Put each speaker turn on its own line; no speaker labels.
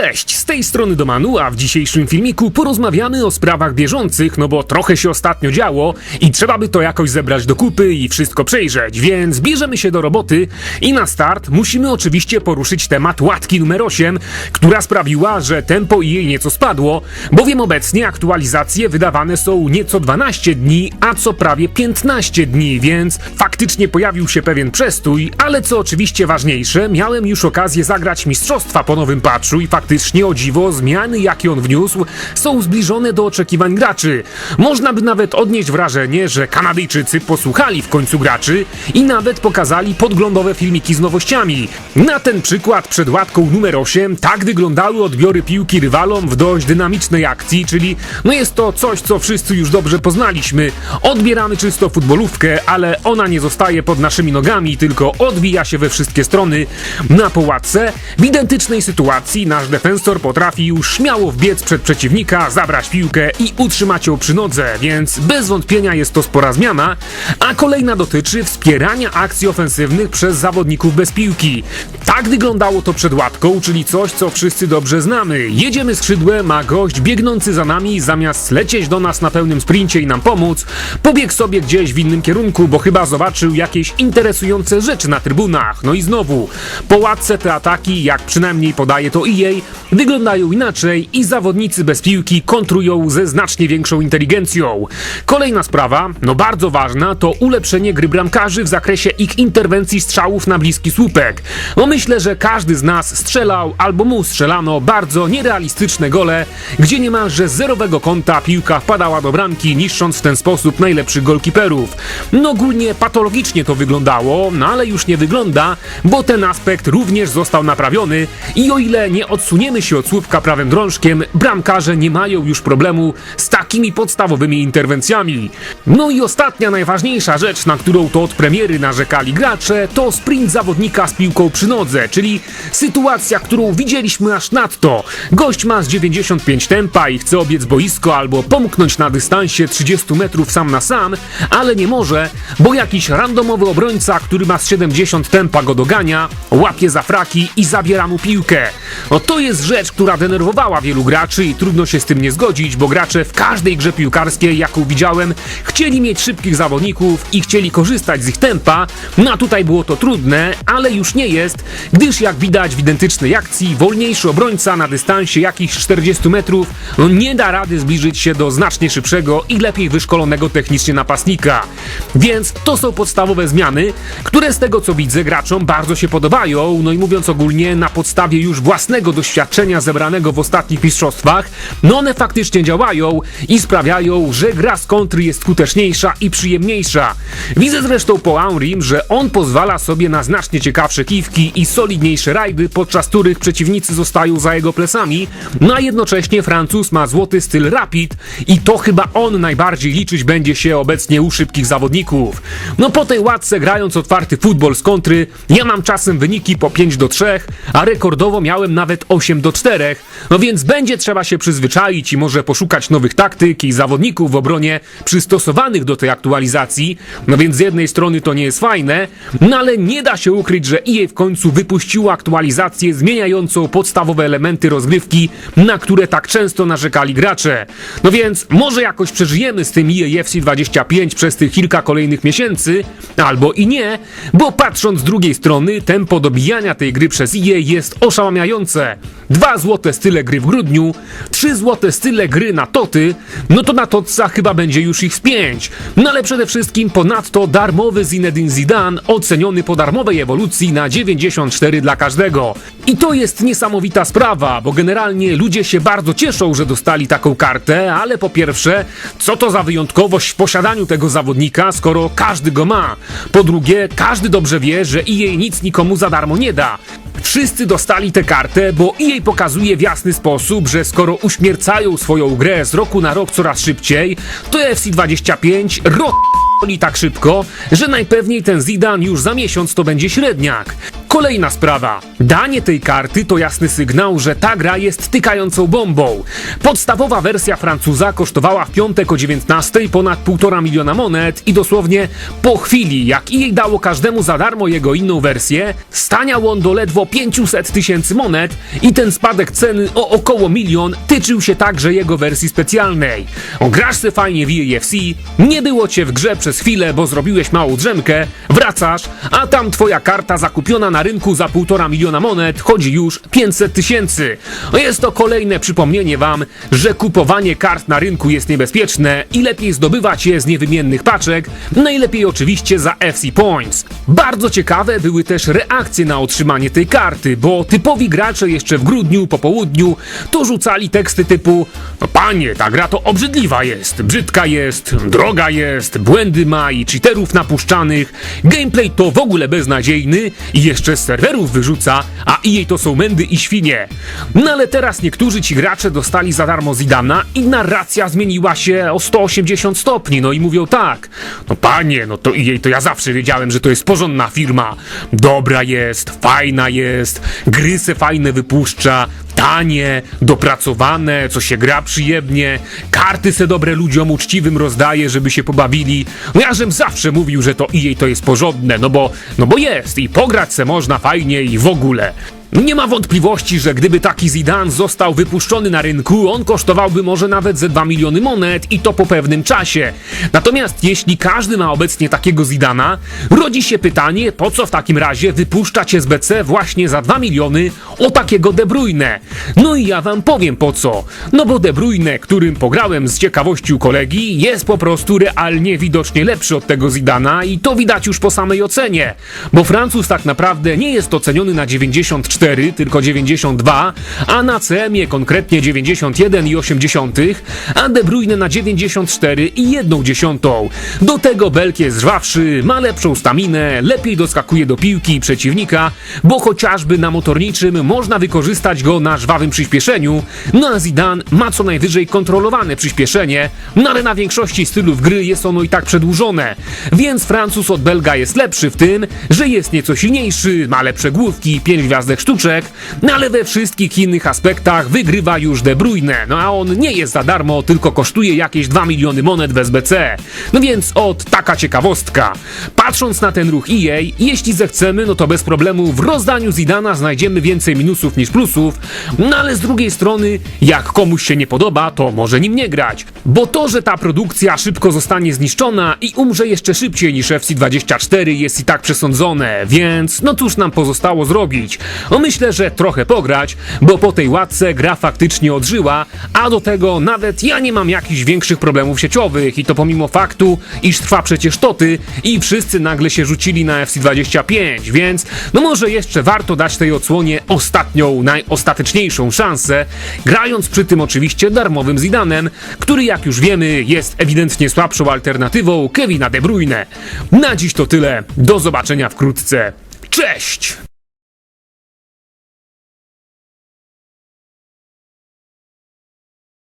Cześć, z tej strony Domanu, a w dzisiejszym filmiku porozmawiamy o sprawach bieżących, no bo trochę się ostatnio działo i trzeba by to jakoś zebrać do kupy i wszystko przejrzeć, więc bierzemy się do roboty i na start musimy oczywiście poruszyć temat łatki numer 8, która sprawiła, że tempo jej nieco spadło, bowiem obecnie aktualizacje wydawane są nieco 12 dni, a co prawie 15 dni, więc faktycznie pojawił się pewien przestój, ale co oczywiście ważniejsze, miałem już okazję zagrać mistrzostwa po nowym patchu i faktycznie o dziwo zmiany jakie on wniósł są zbliżone do oczekiwań graczy. Można by nawet odnieść wrażenie, że Kanadyjczycy posłuchali w końcu graczy i nawet pokazali podglądowe filmiki z nowościami. Na ten przykład przed łatką numer 8 tak wyglądały odbiory piłki rywalom w dość dynamicznej akcji, czyli no jest to coś, co wszyscy już dobrze poznaliśmy. Odbieramy czysto futbolówkę, ale ona nie zostaje pod naszymi nogami, tylko odbija się we wszystkie strony. Na połatce w identycznej sytuacji nasz defensor potrafi już śmiało wbiec przed przeciwnika, zabrać piłkę i utrzymać ją przy nodze, więc bez wątpienia jest to spora zmiana. A kolejna dotyczy wspierania akcji ofensywnych przez zawodników bez piłki. Tak wyglądało to przed łatką, czyli coś, co wszyscy dobrze znamy. Jedziemy skrzydłem, a gość biegnący za nami, zamiast lecieć do nas na pełnym sprincie i nam pomóc, pobiegł sobie gdzieś w innym kierunku, bo chyba zobaczył jakieś interesujące rzeczy na trybunach. No i znowu, po łatce te ataki, jak przynajmniej podaje to Wyglądają inaczej i zawodnicy bez piłki kontrują ze znacznie większą inteligencją. Kolejna sprawa, no bardzo ważna, to ulepszenie gry bramkarzy w zakresie ich interwencji strzałów na bliski słupek. No myślę, że każdy z nas strzelał albo mu strzelano bardzo nierealistyczne gole, gdzie niemalże z zerowego kąta piłka wpadała do bramki, niszcząc w ten sposób najlepszych golkiperów. No ogólnie patologicznie to wyglądało, no ale już nie wygląda, bo ten aspekt również został naprawiony i o ile nie odsuniemy się od słupka prawym drążkiem, bramkarze nie mają już problemu z takimi podstawowymi interwencjami. No i ostatnia, najważniejsza rzecz, na którą to od premiery narzekali gracze, to sprint zawodnika z piłką przy nodze, czyli sytuacja, którą widzieliśmy aż nadto. Gość ma z 95 tempa i chce obiec boisko albo pomknąć na dystansie 30 metrów sam na sam, ale nie może, bo jakiś randomowy obrońca, który ma z 70 tempa go dogania, łapie za fraki i zabiera mu piłkę. No to jest rzecz, która denerwowała wielu graczy i trudno się z tym nie zgodzić, bo gracze w każdej grze piłkarskiej, jaką widziałem, chcieli mieć szybkich zawodników i chcieli korzystać z ich tempa, no a tutaj było to trudne, ale już nie jest, gdyż jak widać w identycznej akcji, wolniejszy obrońca na dystansie jakichś 40 metrów nie da rady zbliżyć się do znacznie szybszego i lepiej wyszkolonego technicznie napastnika. Więc to są podstawowe zmiany, które z tego co widzę graczom bardzo się podobają, no i mówiąc ogólnie na podstawie już własnego doświadczenia zebranego w ostatnich mistrzostwach, no one faktycznie działają i sprawiają, że gra z kontry jest skuteczniejsza i przyjemniejsza. Widzę zresztą po Aurim, że on pozwala sobie na znacznie ciekawsze kiwki i solidniejsze rajdy, podczas których przeciwnicy zostają za jego plecami, no a jednocześnie Francuz ma złoty styl rapid i to chyba on najbardziej liczyć będzie się obecnie u szybkich zawodników. No po tej łatce grając otwarty futbol z kontry, ja mam czasem wyniki po 5 do 3, a rekordowo miałem nawet 8 do 4, no więc będzie trzeba się przyzwyczaić i może poszukać nowych taktyk i zawodników w obronie przystosowanych do tej aktualizacji, no więc z jednej strony to nie jest fajne, no ale nie da się ukryć, że EA w końcu wypuściło aktualizację zmieniającą podstawowe elementy rozgrywki, na które tak często narzekali gracze. No więc może jakoś przeżyjemy z tym EA FC 25 przez tych kilka kolejnych miesięcy, albo i nie, bo patrząc z drugiej strony, tempo dobijania tej gry przez EA jest oszałamiające. Dwa złote style gry w grudniu, trzy złote style gry na toty, no to na totca chyba będzie już ich z pięć. No ale przede wszystkim ponadto darmowy Zinedine Zidane oceniony po darmowej ewolucji na 94 dla każdego. I to jest niesamowita sprawa, bo generalnie ludzie się bardzo cieszą, że dostali taką kartę, ale po pierwsze, co to za wyjątkowość w posiadaniu tego zawodnika, skoro każdy go ma? Po drugie, każdy dobrze wie, że EA nic nikomu za darmo nie da. Wszyscy dostali tę kartę, bo EA pokazuje w jasny sposób, że skoro uśmiercają swoją grę z roku na rok coraz szybciej, to FC25 rok tak szybko, że najpewniej ten Zidane już za miesiąc to będzie średniak. Kolejna sprawa. Danie tej karty to jasny sygnał, że ta gra jest tykającą bombą. Podstawowa wersja Francuza kosztowała w piątek o 19 ponad 1,5 miliona monet i dosłownie po chwili, jak jej dało każdemu za darmo jego inną wersję, staniał on do ledwo 500 tysięcy monet i ten spadek ceny o około milion tyczył się także jego wersji specjalnej. Grasz se fajnie w EAFC, nie było cię w grze przez chwilę, bo zrobiłeś małą drzemkę, wracasz, a tam twoja karta zakupiona na rynku za 1,5 miliona monet chodzi już 500 tysięcy. No Jest to kolejne przypomnienie wam, że kupowanie kart na rynku jest niebezpieczne i lepiej zdobywać je z niewymiennych paczek, najlepiej oczywiście za FC Points. Bardzo ciekawe były też reakcje na otrzymanie tej karty, bo typowi gracze jeszcze w grudniu po południu to rzucali teksty typu no panie, ta gra to obrzydliwa jest, brzydka jest, droga jest, błędy ma i cheaterów napuszczanych, gameplay to w ogóle beznadziejny i jeszcze z serwerów wyrzuca, a jej to są mędy i świnie. No ale teraz niektórzy ci gracze dostali za darmo Zidana i narracja zmieniła się o 180 stopni, no i mówią tak, no panie, no to jej to ja zawsze wiedziałem, że to jest porządna firma, dobra jest, fajna jest, gry se fajne wypuszcza, tanie, dopracowane, co się gra przyjemnie, karty se dobre ludziom uczciwym rozdaje, żeby się pobawili. No ja żem zawsze mówił, że to jej to jest porządne, no bo, no bo jest i pograć se można fajnie i w ogóle. Nie ma wątpliwości, że gdyby taki Zidane został wypuszczony na rynku, on kosztowałby może nawet ze 2 miliony monet i to po pewnym czasie. Natomiast jeśli każdy ma obecnie takiego Zidana, rodzi się pytanie, po co w takim razie wypuszczać SBC właśnie za 2 miliony o takiego De Bruyne? No i ja wam powiem po co. No bo De Bruyne, którym pograłem z ciekawości u kolegi, jest po prostu realnie widocznie lepszy od tego Zidana i to widać już po samej ocenie. Bo Francuz tak naprawdę nie jest oceniony na 94, tylko 92, a na CM-ie konkretnie 91,8, a De Bruyne na 94,1. Do tego Belk jest żwawszy, ma lepszą staminę, lepiej doskakuje do piłki przeciwnika, bo chociażby na motorniczym można wykorzystać go na żwawym przyspieszeniu, no a Zidane ma co najwyżej kontrolowane przyspieszenie, no ale na większości stylów gry jest ono i tak przedłużone, więc Francuz od Belga jest lepszy w tym, że jest nieco silniejszy, ma lepsze główki, 5 gwiazdek sztuczek, no ale we wszystkich innych aspektach wygrywa już De Bruyne, no a on nie jest za darmo, tylko kosztuje jakieś 2 miliony monet w SBC. No więc od taka ciekawostka. Patrząc na ten ruch EA, jeśli zechcemy, no to bez problemu w rozdaniu Zidana znajdziemy więcej minusów niż plusów, no ale z drugiej strony, jak komuś się nie podoba, to może nim nie grać. Bo to, że ta produkcja szybko zostanie zniszczona i umrze jeszcze szybciej niż FC24 jest i tak przesądzone, więc no cóż nam pozostało zrobić? No myślę, że trochę pograć, bo po tej łatce gra faktycznie odżyła, a do tego nawet ja nie mam jakichś większych problemów sieciowych i to pomimo faktu, iż trwa przecież toty i nagle się rzucili na FC25, więc no może jeszcze warto dać tej odsłonie ostatnią, najostateczniejszą szansę, grając przy tym oczywiście darmowym Zidanem, który jak już wiemy jest ewidentnie słabszą alternatywą Kevina De Bruyne. Na dziś to tyle, do zobaczenia wkrótce. Cześć!